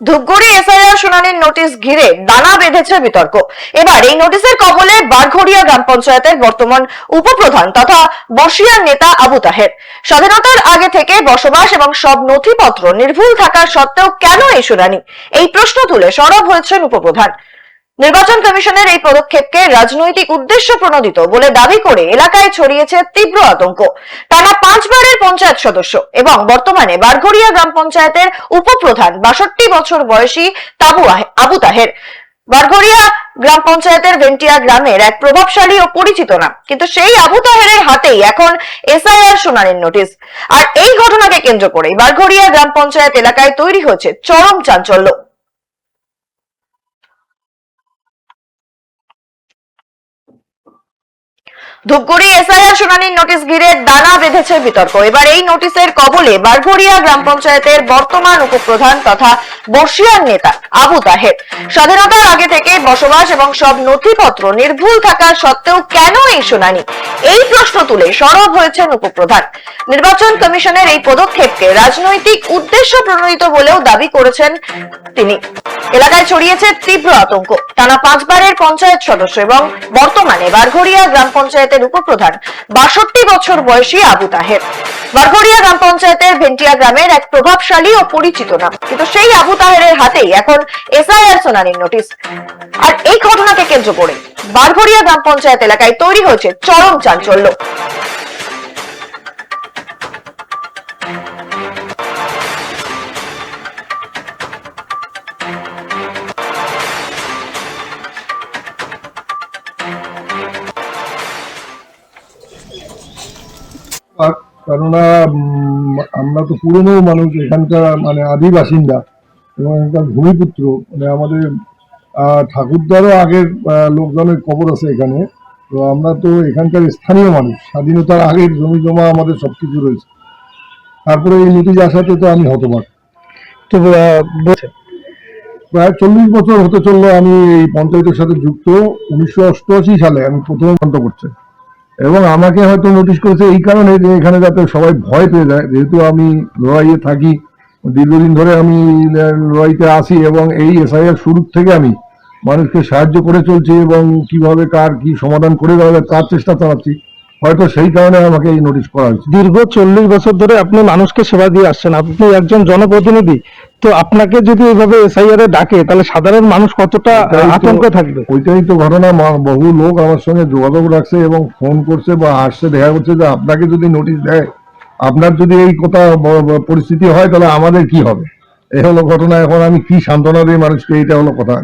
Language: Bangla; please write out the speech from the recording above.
ধূপগুড়ি এফআইআর শুনানির নোটিশ ঘিরে দানা বেঁধেছে বিতর্ক। এবার এই নোটিশের কবলে বারঘড়িয়া গ্রাম পঞ্চায়েতের বর্তমান উপপ্রধান তথা বর্ষিয়ার নেতা আবু তাহের। স্বাধীনতার আগে থেকে বসবাস এবং সব নথিপত্র নির্ভুল থাকার সত্ত্বেও কেন এই শুনানি? এই প্রশ্ন তুলে সরব হয়েছেন উপপ্রধান। নির্বাচন কমিশনের এই পদক্ষেপকে রাজনৈতিক উদ্দেশ্য প্রণোদিত বলে দাবি করে এলাকায় ছড়িয়েছে তীব্র আতঙ্ক। টানা পাঁচবারের পঞ্চায়েত সদস্য এবং বর্তমানে বারঘড়িয়া গ্রাম পঞ্চায়েতের উপপ্রধান বাষট্টি বছর বয়সী তাবু আবু তাহের। বারঘড়িয়া গ্রাম পঞ্চায়েতের ভেন্টিয়া গ্রামের এক প্রভাবশালী ও পরিচিত নাম। কিন্তু সেই আবু তাহেরের হাতেই এখন এসআইআর শুনানির নোটিশ। আর এই ঘটনাকে কেন্দ্র করে বারঘড়িয়া গ্রাম পঞ্চায়েত এলাকায় তৈরি হয়েছে চরম চাঞ্চল্য। ধূপগুড়ি এসআইআর শুনানির নোটিশ ঘিরে দানা বেঁধেছে বিতর্ক। এবার এই নোটিশের কবলে বারঘড়িয়া গ্রাম পঞ্চায়েতের বর্তমান উপপ্রধান তথা বর্ষিয়ার নেতা আবু তাহের। স্বাধীনতার আগে থেকে বসবাস এবং সব নথিপত্র নির্ভুল থাকা সত্ত্বেও কেন এই শুনানি? এই প্রশ্ন তুলে সরব হয়েছেন উপপ্রধান। নির্বাচন কমিশনের এই পদক্ষেপকে রাজনৈতিক উদ্দেশ্য প্রণোদিত বলেও দাবি করেছেন তিনি। এলাকায় ছড়িয়েছে তীব্র আতঙ্ক। টানা পাঁচবারের পঞ্চায়েত সদস্য এবং বর্তমানে বারঘড়িয়া গ্রাম পঞ্চায়েতের উপপ্রধান বাষট্টি বছর বয়সী আবু তাহের। বারঘড়িয়া গ্রাম পঞ্চায়েতের ভেন্টিয়া গ্রামের এক প্রভাবশালী ও পরিচিত নাম। কিন্তু সেই আবু তাহেরের হাতেই এখন এসআইআর শুনানির নোটিশ। আর এই ঘটনাকে কেন্দ্র করে বারঘড়িয়া গ্রাম পঞ্চায়েত এলাকায় তৈরি হয়েছে চরম চাঞ্চল্য। কেননা আমরা তো পুরনো মানুষ, এখানকার মানে আদি বাসিন্দা এবং এখানকার ভূমিপুত্র মানে আমাদের ঠাকুরদারও আগের লোকজনের কবর আছে এখানে। তো আমরা তো এখানকার স্থানীয় মানুষ। স্বাধীনতার আগের জমি জমা আমাদের সব কিছু রয়েছে। তারপরে এই নোটিশ আসাতে তো আমি হতবাক। তো প্রায় চল্লিশ বছর হতে চলল আমি এই পঞ্চায়েতের সাথে যুক্ত। উনিশশো অষ্টআশি সালে আমি প্রথম মন্ত করছে। এবং আমাকে হয়তো নোটিশ করেছে এই কারণে যে এখানে যাতে সবাই ভয় পেয়ে যায়। যেহেতু আমি লড়াইয়ে থাকি দীর্ঘদিন ধরে আমি লড়াইতে আসি এবং এই এসআইআর শুরু থেকে আমি মানুষকে সাহায্য করে চলছে এবং কীভাবে কার কি সমাধান করে দেওয়া তার চেষ্টা চালাচ্ছি। হয়তো সেই কারণে আমাকে এই নোটিশ করা হয়েছে। দীর্ঘ চল্লিশ বছর ধরে আপনি মানুষকে সেবা দিয়ে আসছেন আপনি একজন জনপ্রতিনিধি। তো আপনাকে যদি এইভাবে এসআইআর ডাকে তাহলে সাধারণ মানুষ কতটা আতঙ্কে থাকবে? ওইটাই তো ঘটনা। বহু লোক আমার সঙ্গে যোগাযোগ রাখছে এবং ফোন করছে বা আসছে দেখা করছে যে আপনাকে যদি নোটিশ দেয় আপনার যদি এই কথা পরিস্থিতি হয় তাহলে আমাদের কি হবে? এই হলো ঘটনা। এখন আমি কি সান্ত্বনা দিই মানুষকে? এইটা হলো কথা।